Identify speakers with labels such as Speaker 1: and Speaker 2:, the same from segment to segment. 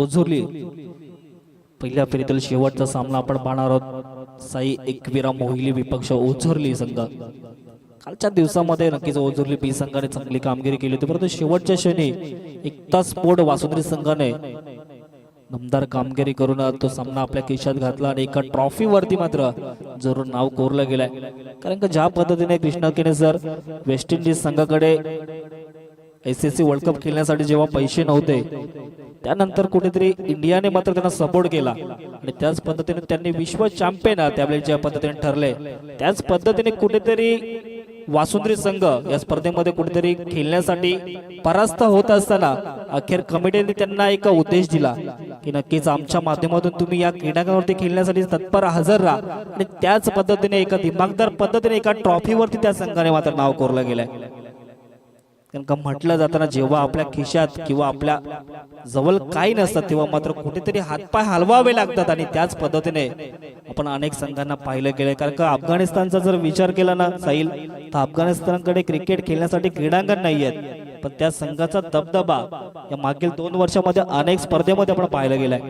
Speaker 1: ओझोरली. पहिल्या फेरीतील शेवटचा सामना आपण पाहणार आहोत. साई एकविरा मोहिली विपक्ष ओझोरली संघ. कालच्या दिवसामध्ये नक्कीच ओझोरली बी संघाने चांगली कामगिरी केली होती. परंतु शेवटच्या क्षणी एकता स्पोर्ट वासुंद्री संघाने दमदार कामगिरी करून तो सामना आपल्या खिशात घातला आणि एका ट्रॉफीवरती मात्र जरूर नाव कोरलं गेलंय. कारण का ज्या पद्धतीने Krishna Kene sir West Indies संघाकडे S S C world cup खेळण्यासाठी जेव्हा पैसे नव्हते त्यानंतर कुठेतरी इंडियाने मात्र त्यांना सपोर्ट केला. आणि त्याच पद्धतीने त्यांनी विश्व चॅम्पियन त्यावेळी ज्या पद्धतीने ठरले त्याच पद्धतीने कुठेतरी वासुंद्री संघ या स्पर्धेमध्ये कुठेतरी खेळण्यासाठी परास्त होत असताना अखेर कमिटीने त्यांना एक उद्देश दिला की नक्कीच आमच्या माध्यमातून तुम्ही या क्रीडांगणावरती खेळण्यासाठी तत्पर हजर राहा. आणि त्याच पद्धतीने एका दिमागदार पद्धतीने एका ट्रॉफीवरती त्या संघाने मात्र नाव कोरलं गेलंय. कारण का म्हटलं जाताना जेव्हा आपल्या खिशात किंवा आपल्या जवळ काही नसतात तेव्हा मात्र कुठेतरी हातपाय हलवावे लागतात आणि त्याच पद्धतीने आपण अनेक संघांना पाहिलं गेलं कारण का अफगाणिस्तानचा जर विचार केला ना साईल तर अफगाणिस्तानकडे क्रिकेट खेळण्यासाठी क्रीडांगण नाही आहेत पण त्या संघाचा दबदबा या मागील दोन वर्षामध्ये अनेक स्पर्धेमध्ये आपण पाहिलं गेलंय.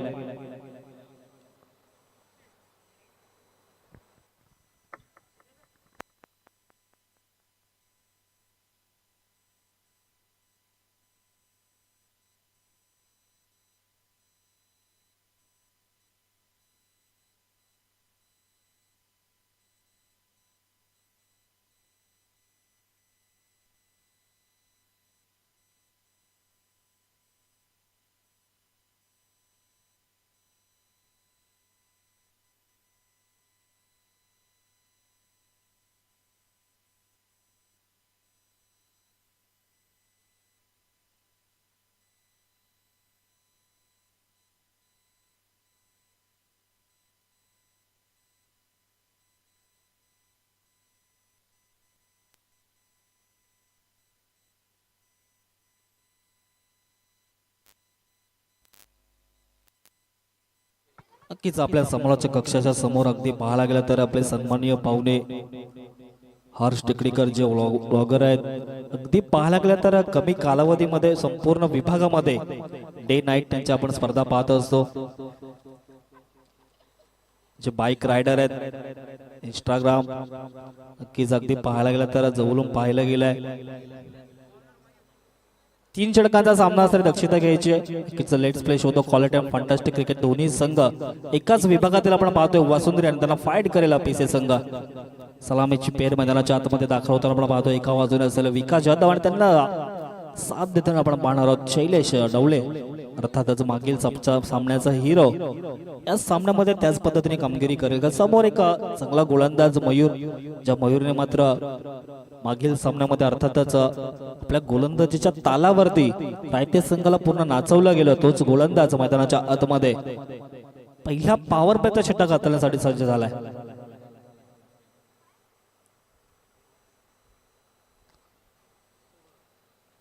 Speaker 1: नक्कीच आपल्या समोरच्या कक्षाच्या समोर अगदी पाहायला गेलं तर आपले सन्माननीय पाहुणे हर्ष टेकडीकर जे ब्लॉगर आहेत अगदी पाहायला गेलं तर कमी कालावधीमध्ये संपूर्ण विभागामध्ये डे नाईट त्यांच्या आपण स्पर्धा पाहत असतो. जे बाईक रायडर आहेत इंस्टाग्राम नक्कीच अगदी पाहायला गेलं तर जवळून पाहायला गेलंय. तीन षटकांचा सामना असताना दक्षता घ्यायची. लेट्स प्ले शोधतो क्वालिटी अँड फंटास्टिक क्रिकेट दोन्ही संघ. एकाच विभागातील आपण पाहतोय वासुंदरी आणि त्यांना फाईट करेल पीसे संघ. सलामीची पेर मैदानाच्या आतमध्ये दाखल होताना आपण पाहतोय एका बाजूने असेल विकास जाधव आणि त्यांना साथ देताना आपण पाहणार आहोत शैलेश डवळे अर्थातच मागील सामन्याचा हिरो या सामन्यामध्ये त्याच पद्धतीने कामगिरी करेल. का समोर एक चांगला गोलंदाज मयूर ज्या मयूरने मात्र मागील सामन्यामध्ये अर्थातच आपल्या गोलंदाजीच्या तालावरती रायते संघाला पूर्ण नाचवलं गेलं. तोच गोलंदाज मैदानाच्या आतमध्ये पहिला पॉवर प्लेचा षटक हाताळण्यासाठी सज्ज झालाय.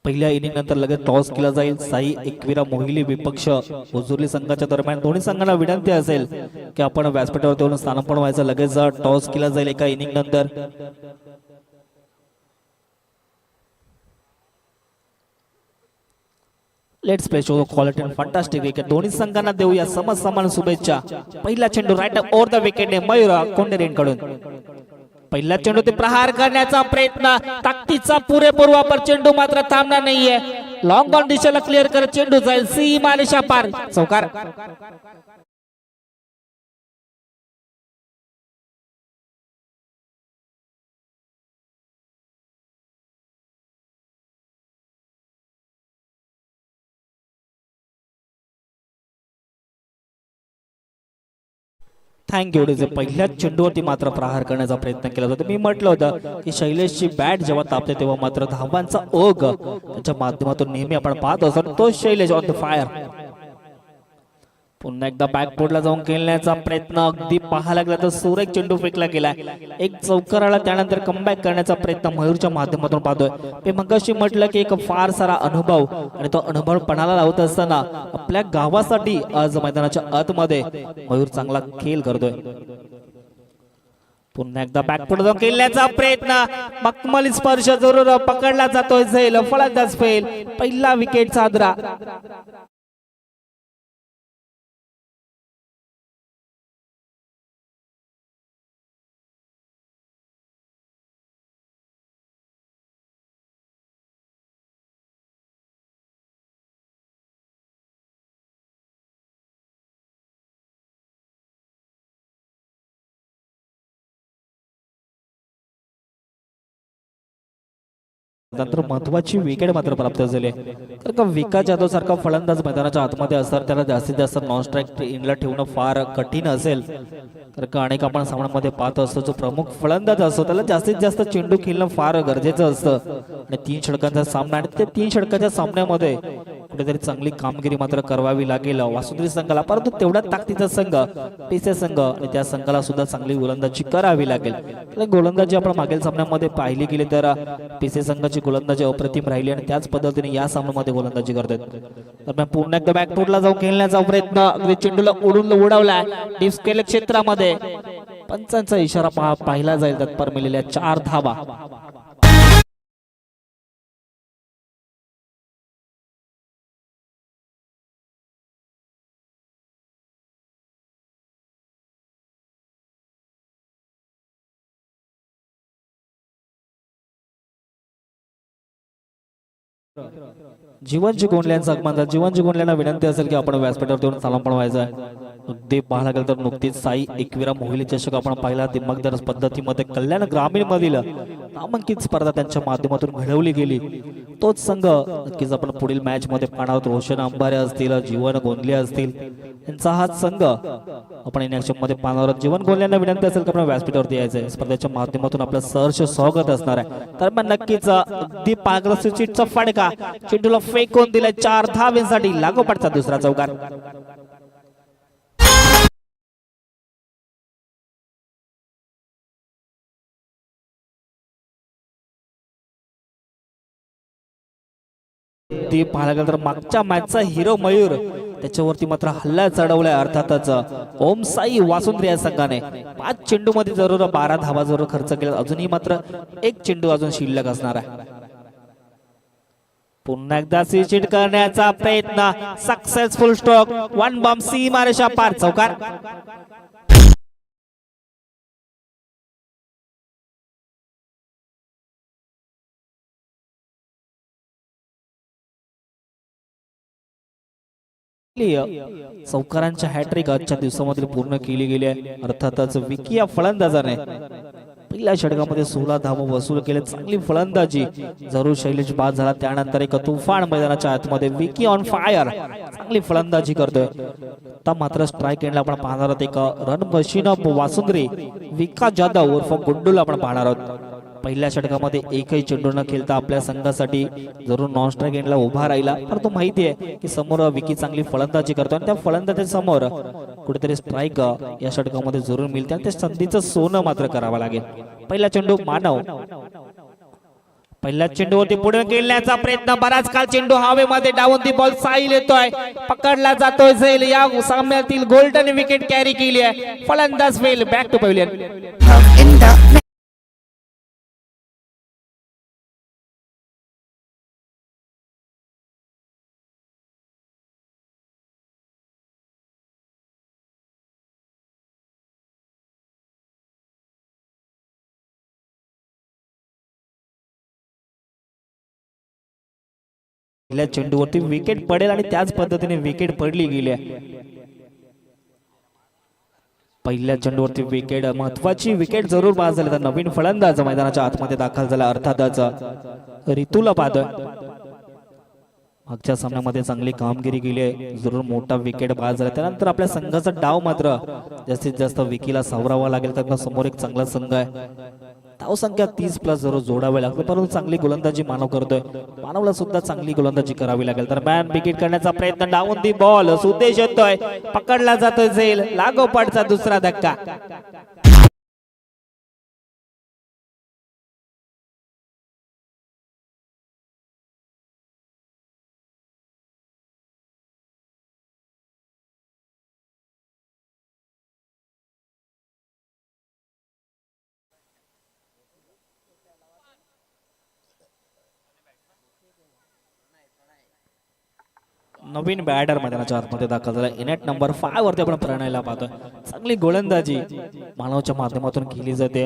Speaker 1: पहिल्या इनिंग नंतर लगेच टॉस केला जाईल. साई एकविरा मोहिली विपक्ष हुजुर्ली संघाच्या दरम्यान दोन्ही संघांना विनंती असेल की आपण व्यासपीठावर येऊन स्थानापन्न व्हायचं. लगेच टॉस केला जाईल एका इनिंग नंतर. Let's play show quality and fantastic wicket दोन्ही संघांना देऊया समज समान शुभेच्छा. पहिला चेंडू राईट ओव्हर द विकेटने मयूरा कोंडेरेंकडून. पहिला चेंडू ते प्रहार करण्याचा प्रयत्न. ताकदीचा पुरेपूर वापर चेंडू मात्र थांबणार नाहीये. लॉंग बॉल दिशेला क्लिअर करत चेंडू जाईल. सी मालिशा पार. चौकार. थँक्यू जे पहिल्याच चेंडूवरती मात्र प्रहार करण्याचा प्रयत्न केला होता. मी म्हटलं होतं की शैलेशची बॅट जेव्हा तापते तेव्हा मात्र धावांचा ओघ त्याच्या माध्यमातून नेहमी आपण पाहत असतो तो शैलेश ऑन द फायर पुन्हा एकदा बॅकबोर्डला जाऊन खेळण्याचा प्रयत्न अगदी पाहायला गेला तर सुरेख चेंडू फेकला गेला एक चौकाराला त्यानंतर कमबॅक करण्याचा प्रयत्न मयूरच्या माध्यमातून पाहतोय. मी मगाशी म्हटलं की एक फार सारा अनुभव आणि तो अनुभव पणाला लावत असताना आपल्या गावासाठी आज मैदानाच्या आतमध्ये मयूर चांगला खेळ करतोय. पुन्हा एकदा बॅकफुट जाऊन खेळण्याचा प्रयत्न. मखमली स्पर्श जरूर पकडला जातोय झेल. फलंदाज फेल पहिला विकेट साजरा. नंतर महत्वाची विकेट मात्र प्राप्त झाली. कारण का विकास जाधव सारखा फलंदाज मैदानाच्या आतमध्ये असतात त्याला जास्तीत जास्त नॉन स्ट्राईक इनला ठेवणं फार कठीण असेल. तर का अनेक आपण सामन्यामध्ये पाहत असतो जो प्रमुख फलंदाज असतो त्याला जास्तीत जास्त चेंडू खेळणं फार गरजेचं असतं. आणि तीन षटकांचा सामना आणि त्या तीन षटकाच्या सामन्यामध्ये कुठेतरी चांगली कामगिरी मात्र करावी लागेल. वासुंद्री संघाला परंतु तेवढा ताकदीचा संघ पेसे संघ आणि त्या संघाला सुद्धा चांगली गोलंदाजी करावी लागेल. तर गोलंदाजी आपण मागील सामन्यामध्ये पाहिली गेली तर पेसे संघाची गोलंदाजी अप्रतिम राहिली आणि त्याच पद्धतीने या सामन्यामध्ये गोलंदाजी करतात. दरम्यान पुन्हा एकदा बॅकफुटला जाऊन खेळण्याचा प्रयत्न अगदी चेंडूला उडून उडवला डिप्स केले क्षेत्रामध्ये. पंचांचा इशारा पाहिला जाईल तत्पर मिळालेल्या चार धावा. जीवनजी गोंडल्यांचा आगमन जीवनजी गोंडल्यांना विनंती असेल की आपण व्यासपीठावर देऊन सलाम पण व्हायचं आहे. अगदी पाहायला गेलं तर नुकतीच साई एकविरा मोहिली चषक आपण पाहिला. दिमागदार पद्धतीमध्ये कल्याण ग्रामीण मधील नामांकित स्पर्धा त्यांच्या माध्यमातून घडवली गेली. तोच संघ नक्कीच आपण पुढील मॅच मध्ये पाहणार रोशन अंबारे असतील जीवन गोंदले असतील. यांचा हा संघ आपण येण्याच्या मध्ये पाहणार जीवन गोंदल्यांना विनंती असेल की आपण व्यासपीठावरती यायचं आहे स्पर्धेच्या माध्यमातून आपलं सहर्ष स्वागत असणार आहे. तर मग नक्कीच अगदी पाग्रसीचा फडका. चिंटूला फेकून दिलाय. चार धावेसाठी लागोपाठचा दुसरा चौकार ते पाहायला गेलं तर मागच्या मॅचचा हिरो मयूर. त्याच्यावरती मात्र हल्ला चढवलाय अर्थातच. ओम साई वासुंद्री या संघाने. पाच चेंडू मध्ये जरूर बारा धावा जरूर खर्च केला. अजूनही मात्र एक चेंडू अजून शिल्लक असणार आहे. पुन्हा एकदा सिचिट करण्याचा प्रयत्न. सक्सेसफुल स्ट्रोक वन बॉम्ब सी मारेशा पार. चौकार. चौकारांच्या हॅट्रिक आजच्या दिवसामध्ये पूर्ण केली गेली आहे. अर्थातच विकी या फलंदाजाने पहिल्या षटकामध्ये सोळा धावा वसूल केले. चांगली फलंदाजी. जरूर शैलेश बाद झाला. त्यानंतर एक तुफान मैदानाच्या आतमध्ये विकी ऑन फायर चांगली फलंदाजी करतोय. आता मात्र स्ट्राईक एंडला आपण पाहणार आहोत. एक रन मशीन ऑफ वासुंद्री. विका जाधव उर्फ गुंडूला आपण पाहणार आहोत. पहिल्या षटकामध्ये एकही चेंडू न खेळता आपल्या संघासाठी जरूर नॉन स्ट्राईक एंडला उभा राहिला. तर तो माहिती आहे की समोर विकी चांगली फलंदाजी करतो आणि त्या फलंदाजी समोर कुठेतरी स्ट्राईक या षटकामध्ये जरूर मिळते आणि त्या संधीचं सोनं मात्र करावं लागेल. पहिला चेंडू मानव. पहिल्या चेंडूवरती पुढे गेल्याचा प्रयत्न. बराच काळ चेंडू हवेमध्ये डावून ती बॉल साईल येतोय. पकडला जातोय झेल. या सामन्यातील गोल्डन विकेट कॅरी केली आहे. फलंदाज फेल बॅक टू पॅव्हलियन पहिल्या चेंडूवरती विकेट पडेल आणि त्याच पद्धतीने विकेट पडली गेली पहिल्या चेंडूवरती विकेट महत्वाची विकेट जरूर बाद झाली. तर नवीन फलंदाज मैदानाच्या आतमध्ये दाखल झाला अर्थातच ऋतूला पाद मागच्या सामन्यामध्ये चांगली कामगिरी केली आहे. जरूर मोठा विकेट बाद झाला. त्यानंतर आपल्या संघाचा डाव मात्र जास्तीत जास्त विकीला सावरावा लागेल. कारण समोर एक चांगला संघ आहे. धाव संख्या तीस प्लस जरूर जोडावे लागतो. परंतु चांगली गोलंदाजी मानव करतोय. मानवला सुद्धा चांगली गोलंदाजी करावी लागेल. तर मॅन विकेट करण्याचा प्रयत्न डावून दी बॉल सुदेश येतोय. पकडला जातोय झेल. लागोपाठचा दुसरा धक्का. नवीन बॅटर मैदानाच्या आतमध्ये दाखल झाला. इनेट नंबर फाय वरती आपण प्रणयला पाहतोय. चांगली गोलंदाजी मानवच्या माध्यमातून केली जाते.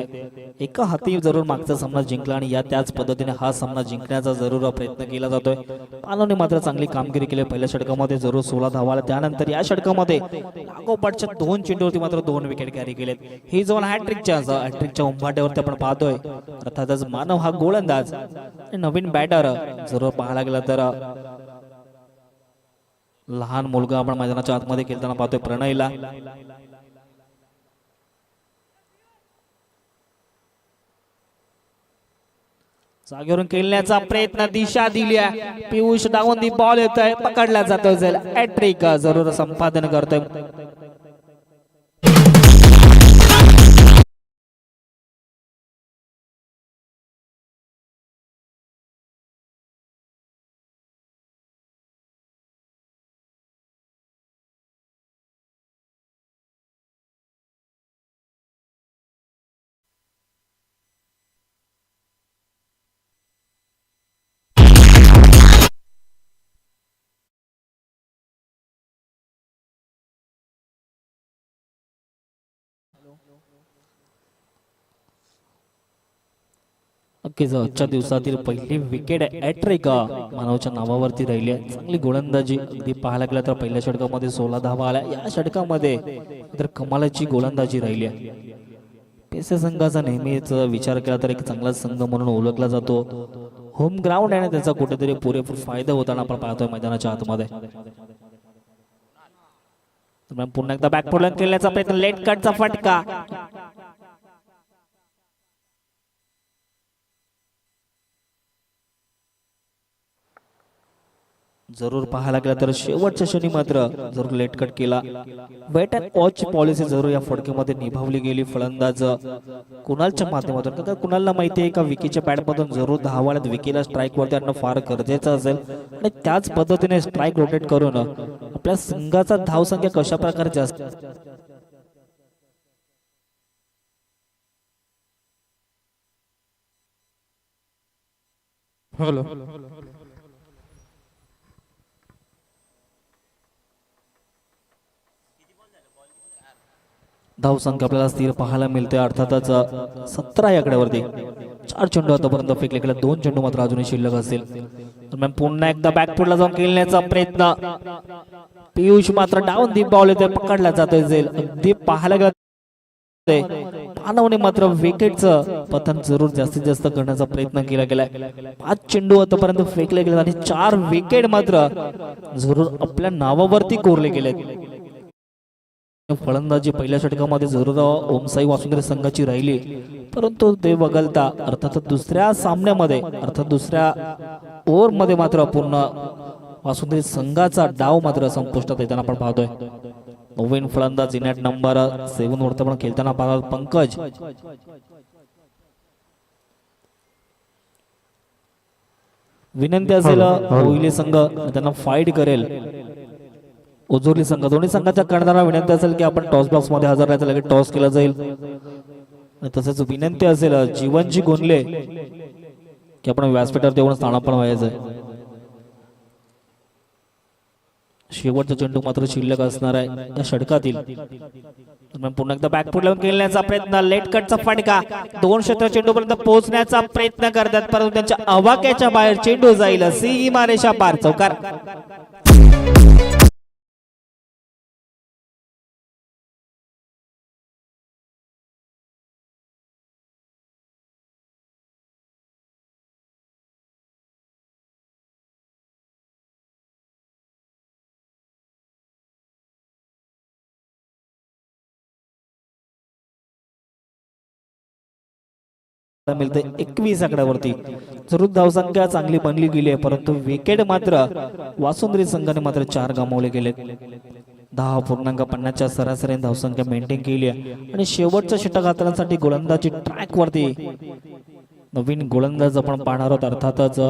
Speaker 1: एका हाती जरूर मागचा सामना जिंकला आणि या त्याच पद्धतीने हा सामना जिंकण्याचा जरूर प्रयत्न केला जातोय. मानवने मात्र चांगली कामगिरी केली. पहिल्या षटकामध्ये जरूर सोळा धावाला त्यानंतर या षटकामध्ये लागोपाठच्या दोन चेंडूवरती मात्र दोन विकेट कॅरी केलेत. ही जाऊन हॅट्रिकच्या हॅट्रिकच्या उंबाट्यावरती आपण पाहतोय. अर्थातच मानव हा गोलंदाज नवीन बॅटर जरूर पाहायला गेला तर लहान मुलगा आपण मैदानाच्या आतमध्ये खेळताना पाहतोय प्रणयला. जागेवरून खेळण्याचा प्रयत्न दिशा दिली आहे. पियुष डावून दी बॉल येतोय पकडला जातो हॅट्रिक जरूर संपादन करतोय. नक्कीच आजच्या दिवसातील पहिली विकेट ॲट्रिक मानवच्या नावावरती राहिली आहे. चांगली गोलंदाजी. अगदी पाहायला गेलं तर पहिल्या षटकामध्ये सोळा धावा आल्या. या षटकामध्ये तर कमालाची गोलंदाजी राहिली आहे. पेसे संघाचा नेहमीच विचार केला तर एक चांगला संघ म्हणून ओळखला जातो. होम ग्राउंड आहे ना त्याचा कुठेतरी पुरेपूर फायदा होताना आपण पाहतोय मैदानाच्या आतमध्ये. पुन्हा एकदा बॅक फुटला खेळण्याचा प्रयत्न लेट कटचा फटका. जरूर पाहायला गेला तर शेवटच्या क्षणी मात्र जरूर लेट कट केला. वेट अँड वॉच पॉलिसी जरूर या फडकेमध्ये निभावली गेली. फलंदाज कुणालच्या माध्यमातून कारण कुणालला माहिती आहे का विकीच्या पॅडमधून जरूर धावाळ्यात विकीला स्ट्राईक वरती आणणं फार गरजेचं असेल. आणि त्याच पद्धतीने स्ट्राईक रोटेट करून आपल्या संघाचा धावसंख्या कशा प्रकारे जास्त
Speaker 2: हॅलो.
Speaker 1: धावसंख्या आपल्याला स्थिर पाहायला मिळते. अर्थातच सतरा या आकड्यावरती. चार चेंडू आतापर्यंत फेकले गेले दोन चेंडू मात्र अजूनही शिल्लक असतील दरम्यान पुन्हा एकदा बॅकफुटला जाऊन खेळण्याचा प्रयत्न. पियुष मात्र डाऊन दी ते येतोय पकडला जातोय जेल अगदी पाहायला गेलं मानवने मात्र विकेटचं पतन जरूर जास्तीत जास्त करण्याचा प्रयत्न केला गेलाय. पाच चेंडू आतापर्यंत फेकले गेले आणि चार विकेट मात्र जरूर आपल्या नावावरती कोरले गेलेत. फलंदाजी पहिल्या षटकामध्ये जरूर ओमसाई वासुंदरे संघाची राहिली. परंतु ते वगळता अर्थात दुसऱ्या सामन्यामध्ये अर्थात दुसऱ्या ओव्हरमध्ये मात्र पूर्ण वासुंदरी संघाचा डाव मात्र संपुष्टात येताना आपण पाहतोय. नवीन फलंदाज इनॅट नंबर सेव्हन वरती आपण खेळताना पाहतो पंकज. विनंती असेल कोहली संघ त्यांना फाईट करेल. ओझोरली संघ दोन्ही संघाच्या कर्णधारांना विनंती असेल की आपण टॉस बॉक्समध्ये हजर राहायचं लगेच टॉस केला जाईल. तसंच विनंती असेल जीवनजी गोंदले की आपण व्यासपीठावर येऊन स्थानापन्न व्हायचं. शेवटचा चेंडू मात्र शिल्लक असणार आहे या षटकातील. पुन्हा एकदा बॅकफुट लावून खेळण्याचा प्रयत्न लेट कटचा फटका. दोन क्षेत्र चेंडू पर्यंत पोहोचण्याचा प्रयत्न करतात परंतु त्यांच्या अवाक्याच्या बाहेर चेंडू जाईल. सी मारेशा पार चौकार मिळते एकवीस आकड्यावरती. जरूर धावसंख्या चांगली बनली गेली आहे परंतु विकेट मात्र वासुंदरी संघाने मात्र चार गमावले गेले. दहा पूर्णांक पन्नासच्या सरासरी धावसंख्या मेंटेन केली आहे. आणि शेवटच्या षटक हाताळण्यासाठी गोलंदाजी ट्रॅक वरती. नवीन गोलंदाज आपण पाहणार आहोत अर्थातच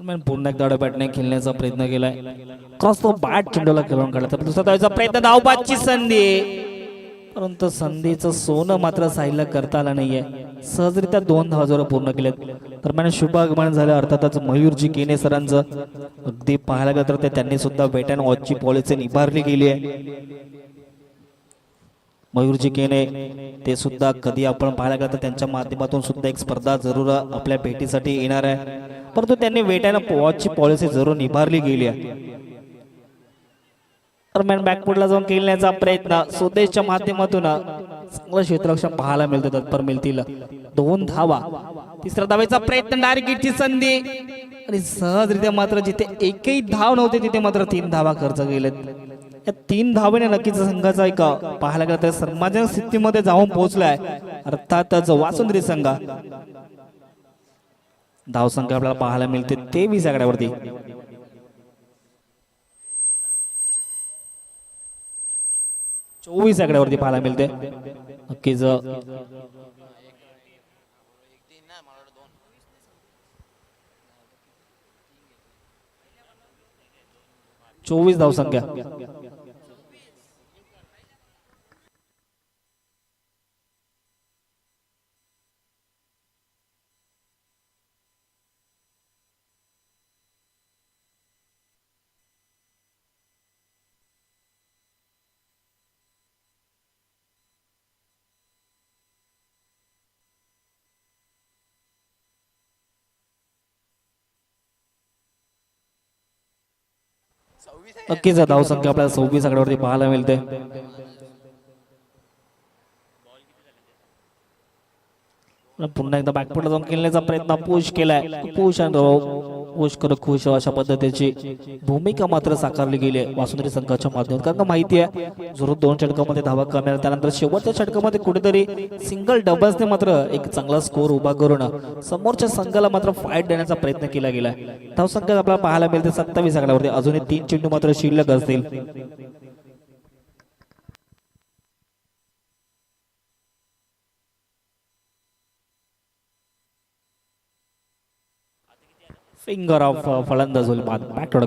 Speaker 1: दरम्यान पुन्हा एकदा बॅटने खेळण्याचा प्रयत्न केलाय. क्रॉस तो बॅट चेंडूला खेळून काढला. दुसरा धावाचा प्रयत्न धावबाची संधी. परंतु संधीचं सोनं मात्र साहिलला करता आलं नाहीये. सहजरित्या दोन धावा जोर पूर्ण केलेत. दरम्यान शुभागमन झालं. अर्थातच मयूरजी केने सरांचं. अगदी पाहायला गेलं तर ते त्यांनी सुद्धा वेट अँड वॉचची पॉलिसी निभारली गेली आहे मयूरजी केने ते सुद्धा कधी आपण पाहायला गेलं तर त्यांच्या माध्यमातून सुद्धा एक स्पर्धा जरूर आपल्या भेटीसाठी येणार आहे. परंतु त्यांनी वेट वॉचची पॉलिसी जरूर निभारली गेली आहे. दरम्यान बॅकफुटला जाऊन खेळण्याचा प्रयत्न स्वदेशच्या माध्यमातून चांगलं क्षेत्ररक्षण पाहायला मिळतं तत्पर मिळतील. दोन धावा. तिसऱ्या धावेचा प्रयत्न डायरेक्टची संधी. आणि सहजरित्या मात्र जिथे एकही धाव नव्हते तिथे मात्र तीन धावा खर्च केलेत. या तीन धावेने नक्कीच संघाचा एक पाहायला गेला तर सर्वजन स्थितीमध्ये जाऊन पोहोचलाय. अर्थातच वासुंद्री संघ धाव संख्या आपल्याला पाहायला मिळते तेवीस आकड्यावरती. चोवीस आकड्यावरती पाहायला मिळते. नक्कीच चोवीस धावसंख्या. नक्कीच धावसंख्या आपल्याला सव्वीस आकड्यावरती पाहायला मिळते पुन्हा एकदा बॅकफुटला जाऊन खेळण्याचा प्रयत्न पुश केलाय. पुश आणि पुश खुश अशा पद्धतीची भूमिका मात्र साकारली गेली आहे वासुंदरी संघाच्या माध्यमातून. कारण का माहिती आहे जरूर दोन षटकामध्ये धावा कमी त्यानंतर शेवटच्या षटकामध्ये कुठेतरी सिंगल डबल्सने मात्र एक चांगला स्कोर उभा करून समोरच्या संघाला मात्र फाईट देण्याचा प्रयत्न केला गेला धावसंख्या आपल्याला पाहायला मिळते सत्तावीस आकड्यावरती. अजूनही तीन चेंडू मात्र शिल्लक असतील. फिंगर ऑफ फलंदाज होईल बॅट थोडं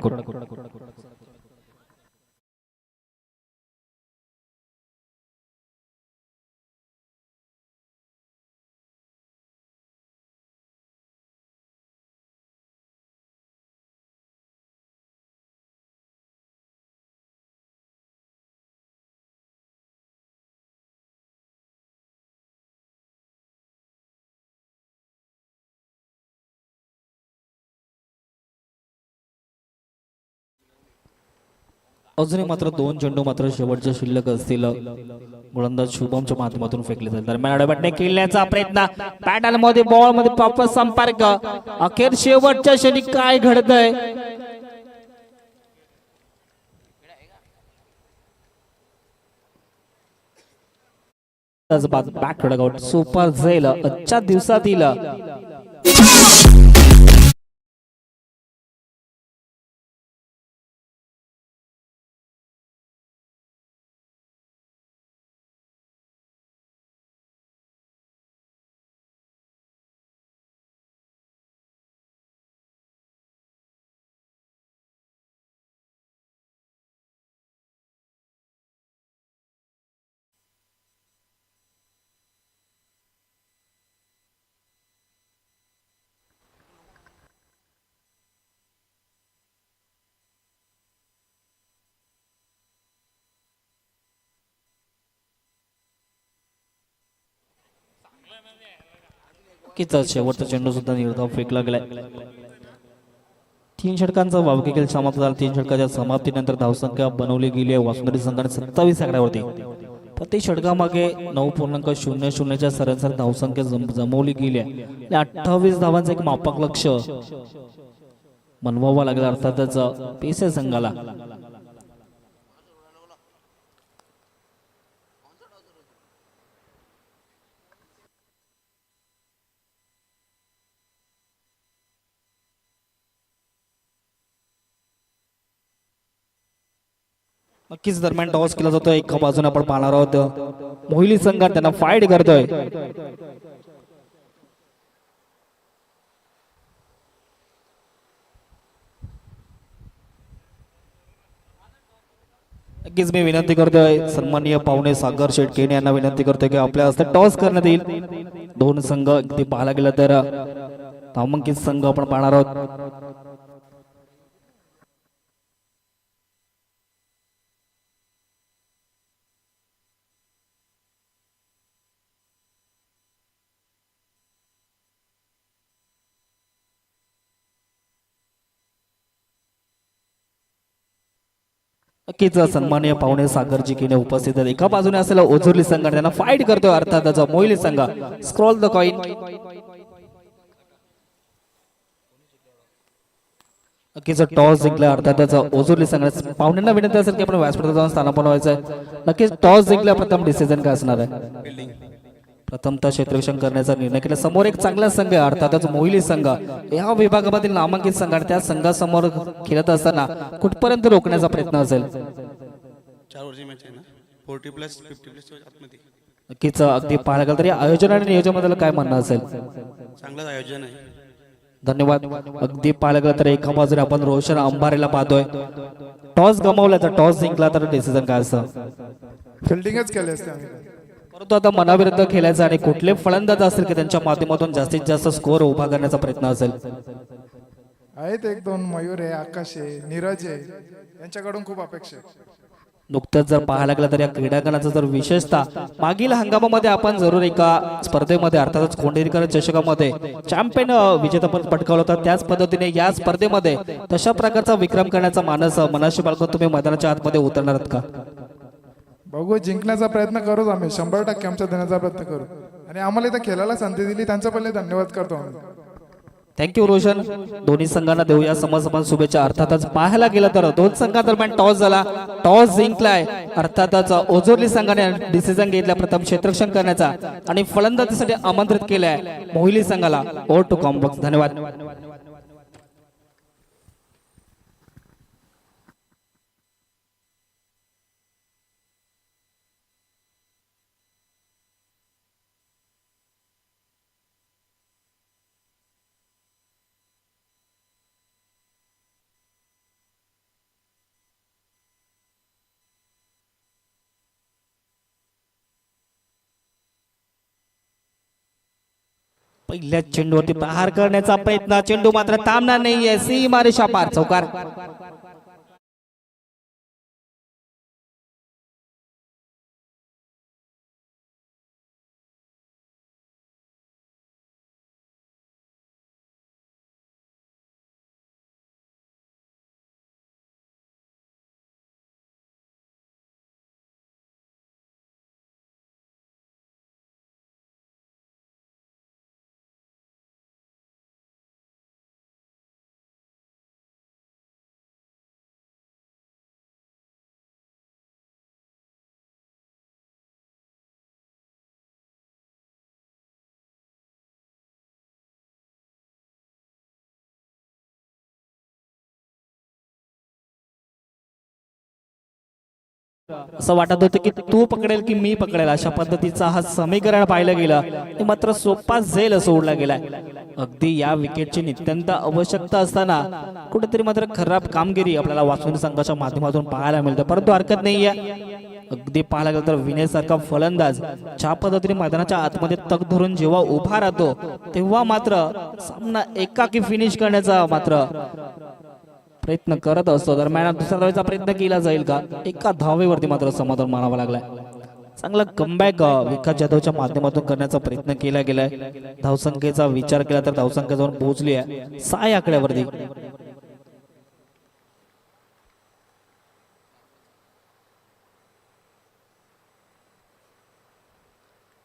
Speaker 1: अजूनही मात्र दोन चेंडू मात्र शेवटच्या शिल्लक असतील. गोलंदाज शुभमच्या माध्यमातून फेकले जाईल दरम्यान अडबटने खेळण्याचा प्रयत्न. पॅटलमध्ये बॉलमध्ये प्रॉपर संपर्क. अखेर शेवटच्या क्षणी काय घडतंय? बॅक आउट सुपर झेल आजच्या दिवसातील. नक्कीच शेवटचा चेंडू सुद्धा निर्धाव फेकला गेलाय. तीन षटकांचा वावकी खेळ समाप्त झाला. तीन षटकाच्या समाप्तीनंतर धावसंख्या बनवली गेली आहे. वासुंदरी संघाने सत्तावीस आकड्यावरती. प्रत्येक षटकामागे नऊ पूर्णांक शून्य शून्यच्या सरासरी धावसंख्या जम- जमवली गेली आहे. आणि अठ्ठावीस धावांचं एक मापक लक्ष बनवावं लागलं. अर्थातच पेसे संघाला. नक्कीच दरम्यान टॉस केला जातो एका बाजूने आपण पाहणार आहोत. मोहिली संघात त्यांना फाईट करतोय. नक्कीच मी विनंती करतोय सन्माननीय पाहुणे सागर शेटके यांना विनंती करतोय की आपल्या हस्ते टॉस करण्यात येईल. दोन संघ ते पाहायला गेला तर नामांकित संघ आपण पाहणार आहोत. नक्कीच सन्माननीय पाहुणे सागरजी किने उपस्थित आहेत. एका बाजूने असलेला ओझुरली संघ त्यांना फाईट करतोय अर्थात मोहिली संघ. स्क्रॉल द कॉइन नक्कीच टॉस जिंकला अर्थातच ओझुरली संघ. पाहुण्यांना विनंती असेल की आपण व्यासपीठात जाऊन स्थान व्हायचं आहे नक्कीच टॉस जिंकल्या प्रथम डिसिजन काय असणार आहे? प्रथमतः क्षेत्ररक्षण करण्याचा निर्णय केला. समोर एक चांगला संघ आहे अर्थातच मोहिली संघ. या विभागामधील नामांकित संघ आणि त्या संघासमोर खेळत असताना कुठपर्यंत रोखण्याचा प्रयत्न असेल?
Speaker 2: चार वरची मॅच आहे ना? फोर्टी प्लस फिफ्टी प्लस आतमध्ये.
Speaker 1: नक्कीच अगदी पाहायला गेलं तर या आयोजन आणि नियोजनाबद्दल काय म्हणणं असेल?
Speaker 2: चांगलंच आयोजन आहे.
Speaker 1: धन्यवाद. अगदी पाहायला गेलं तर एका बाजूने आपण रोशन अंबारेला पाहतोय. टॉस गमावला तर टॉस जिंकला तर डिसिजन काय असतं?
Speaker 3: फिल्डिंगच केली असते
Speaker 1: परंतु आता मनाविरुद्ध खेळायचं आणि कुठले फलंदाज असतील की त्यांच्या माध्यमातून जास्तीत जास्त स्कोअर उभा करण्याचा प्रयत्न असेल?
Speaker 3: आहेत एक दोन मयूर आहे आकाश आहे नीरज आहे. यांच्याकडून खूप अपेक्षा आहे.
Speaker 1: नुकतंच जर पाहायला गेलं तर या क्रीडांगणाचं जर विशेषतः मागील हंगामामध्ये आपण जरूर एका स्पर्धेमध्ये अर्थातच कोंडेरीकर चषकामध्ये चॅम्पियन विजेतापद पटकावलं होतं. त्याच पद्धतीने या स्पर्धेमध्ये तशा प्रकारचा विक्रम करण्याचा मानस मनाशी बाळगून तुम्ही मैदानाच्या आतमध्ये उतरणार आहात का?
Speaker 3: बघू जिंकण्याचा प्रयत्न करूच आम्ही. शंभर टक्के आमच्या देण्याचा प्रयत्न करू. आणि आम्हाला इथं खेळायला संधी दिली त्यांचा पहिले धन्यवाद करतो आम्ही.
Speaker 1: Thank you Roshan. दोन्ही संघांना देऊया समसमान शुभेच्छा. अर्थातच पाहायला गेलं तर दोन संघादरम्यान टॉस झाला. टॉस जिंकलाय. अर्थातच ओझोरली संघाने डिसिजन घेतला प्रथम क्षेत्रक्षण करण्याचा आणि फलंदाजीसाठी आमंत्रित केलंय मोहिली संघाला. ओर टू कॉम्बॉक्स धन्यवाद. पहिल्या चेंडूवरती प्रहार करण्याचा प्रयत्न. चेंडू मात्र थांबणार नाहीये. सी मारे शापार चौकार. असं वाटत होतं की तू पकडेल की मी पकडेल अशा पद्धतीचा हा समीकरण पाहिलं गेलं. ते मात्र सोपा झेल सोडला गेलाय. अगदी या विकेटची नित्यंत आवश्यकता असताना कुठेतरी मात्र खराब कामगिरी आपल्याला वाचून संघाच्या माध्यमातून पाहायला मिळते. परंतु हरकत नाहीये. अगदी पाहायला गेलं तर विनय सारखा फलंदाज ज्या पद्धतीने मैदानाच्या आतमध्ये तग धरून जेव्हा उभा राहतो तेव्हा मात्र सामना एकाकी फिनिश करण्याचा मात्र प्रयत्न करत असतो. दरम्यान दुसऱ्या धावेचा प्रयत्न केला जाईल का? एका धावेवरती मात्र समाधान मानावं लागलाय. चांगला कमबॅक विकास जाधवच्या माध्यमातून करण्याचा प्रयत्न केला गेलाय. धावसंख्येचा विचार केला तर धावसंख्या जाऊन पोहोचली आहे. सहा आकड्यावरती.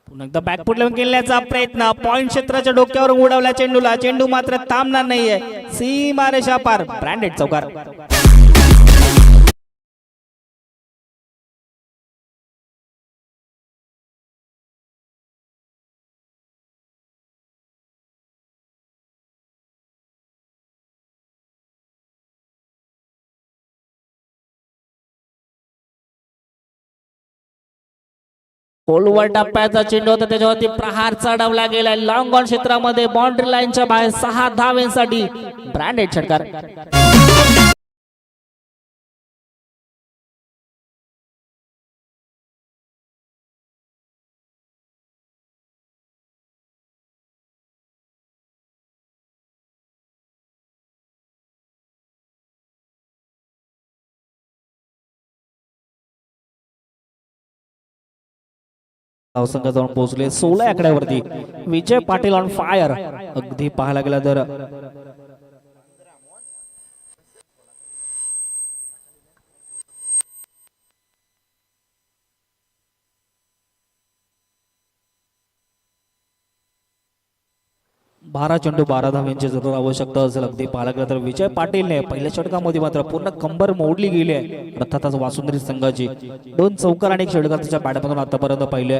Speaker 1: पुन्हा एकदा बॅकफुट लावून केल्याचा प्रयत्न. पॉइंट क्षेत्राच्या डोक्यावर उडवला चेंडूला. चेंडू मात्र थांबणार नाहीये. सी मारेशा पार. ब्रँडेड चौकार. खोलवर टप्प्याचा चेंडू होता त्याच्यावरती प्रहार चढवला गेलाय लॉंग ऑन क्षेत्रामध्ये बाउंड्री लाईनच्या बाहेर सहा धावेसाठी ब्रँडेड षटकार धावसंघ जाऊन पोहोचले. सोळा आकड्यावरती विजय पाटील ऑन फायर अगदी पाहायला गेला तर बारा चेंडू बारा धाव्यांची जरूर आवश्यकता असेल. अगदी पालक तर विजय पाटीलने पहिल्या षटकामध्ये मात्र पूर्ण कंबर मोडली गेली आहे. अर्थातच वासुंदरी संघाची दोन चौकार आणि एक षटकार त्याच्या बॅटमधून आतापर्यंत पाहिले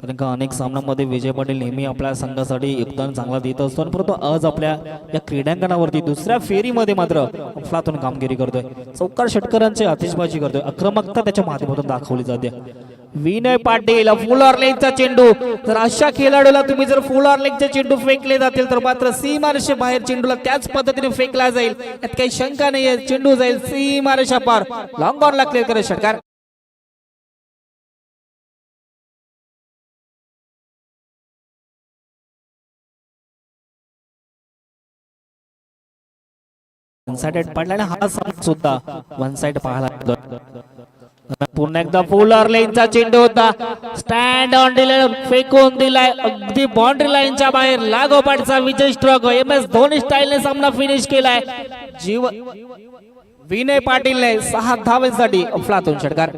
Speaker 1: कारण का अनेक सामन्यांमध्ये विजय पाटील नेहमी आपल्या संघासाठी योगदान चांगला देत असतो परंतु आज आपल्या या क्रीडांगणावरती दुसऱ्या फेरीमध्ये मात्र अफलातून कामगिरी करतोय. चौकार षटकारांची आतिषबाजी करतोय. आक्रमकता त्याच्या माध्यमातून दाखवली जाते. विनय पाटील फुल ऑर्लेगचा चेंडू. तर अशा खेळाडूला तुम्ही जर फुल ऑर्लेगचे चेंडू फेकले जातील तर मात्र सीमारेषे बाहेर चेंडूला त्याच पद्धतीने फेकला जाईल. यात काही शंका नाहीये चेंडू जाईल सीमारेषा पार. लॉंग ऑनला लागले तर षटकार वन साइड पडला हा सुद्धा. वन साइड पाहायला पुन्हा एकदा फुलर लाईनचा चेंडू होता. स्टँड ऑन दिले फेकून दिलाय. अगदी बाउंड्री लाईनच्या बाहेर लागोपाठचा Vijay stroke M S Dhoni स्टाईलने सामना फिनिश केलाय. जीव विनय पाटीलने सहा धावेसाठी अफलातून षटकार.